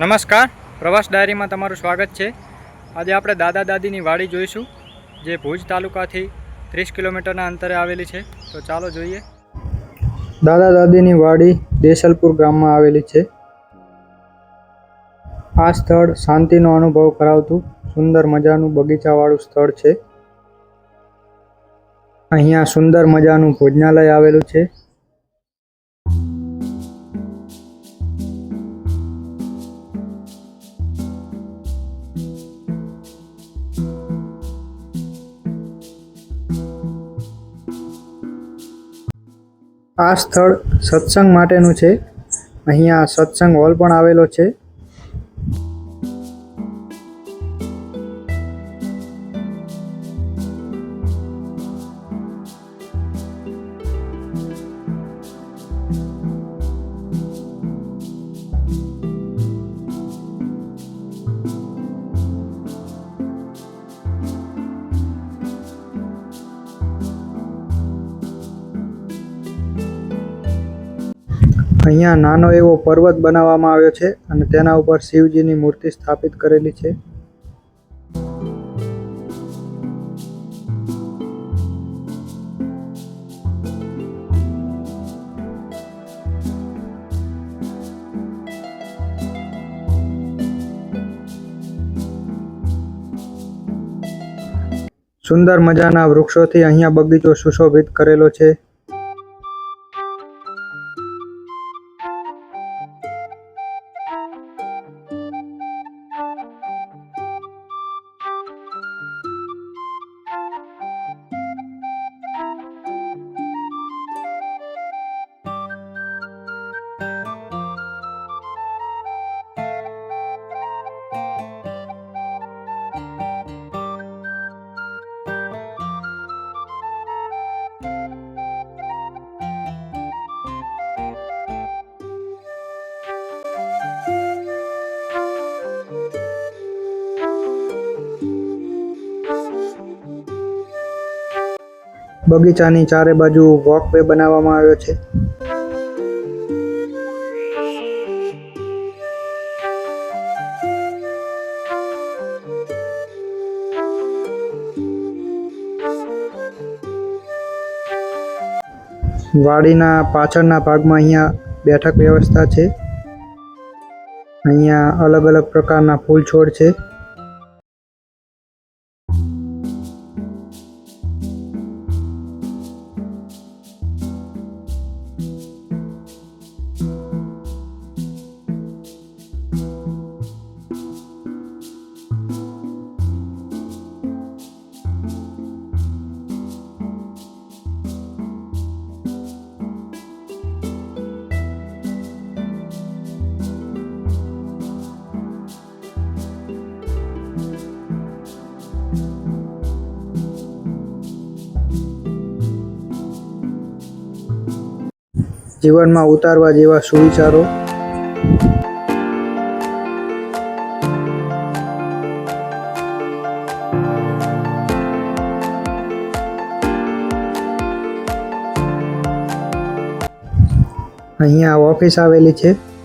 નમસ્કાર. પ્રવાસ ડાયરીમાં તમારું સ્વાગત છે. આજે આપણે દાદા દાદીની વાડી જોઈશું, જે ભુજ તાલુકાથી ત્રીસ કિલોમીટરના અંતરે આવેલી છે. તો ચાલો જોઈએ. દાદા દાદીની વાડી દેસલપુર ગામમાં આવેલી છે. આ સ્થળ શાંતિનો અનુભવ કરાવતું સુંદર મજાનું બગીચાવાળું સ્થળ છે. અહીંયા સુંદર મજાનું ભોજનાલય આવેલું છે. આ સ્થળ સત્સંગ માટેનું છે. અહીંયા સત્સંગ હોલ પણ આવેલો છે. અહીંયા નાનો એવો પર્વત બનાવવામાં આવ્યો છે અને તેના ઉપર શિવજીની મૂર્તિ સ્થાપિત કરેલી છે. સુંદર મજાના વૃક્ષોથી અહીંયા બગીચો સુશોભિત કરેલો છે. બગીચાની ચારે બાજુ વોકવે બનાવવામાં આવ્યો છે. વાડીના પાછળના ભાગમાં અહીંયા બેઠક વ્યવસ્થા છે. અહીંયા અલગ અલગ પ્રકારના ફૂલ છોડ છે. જીવનમાં ઉતારવા જેવા સુવિચારો. અહીંયા ઓફિસ આવેલી છે.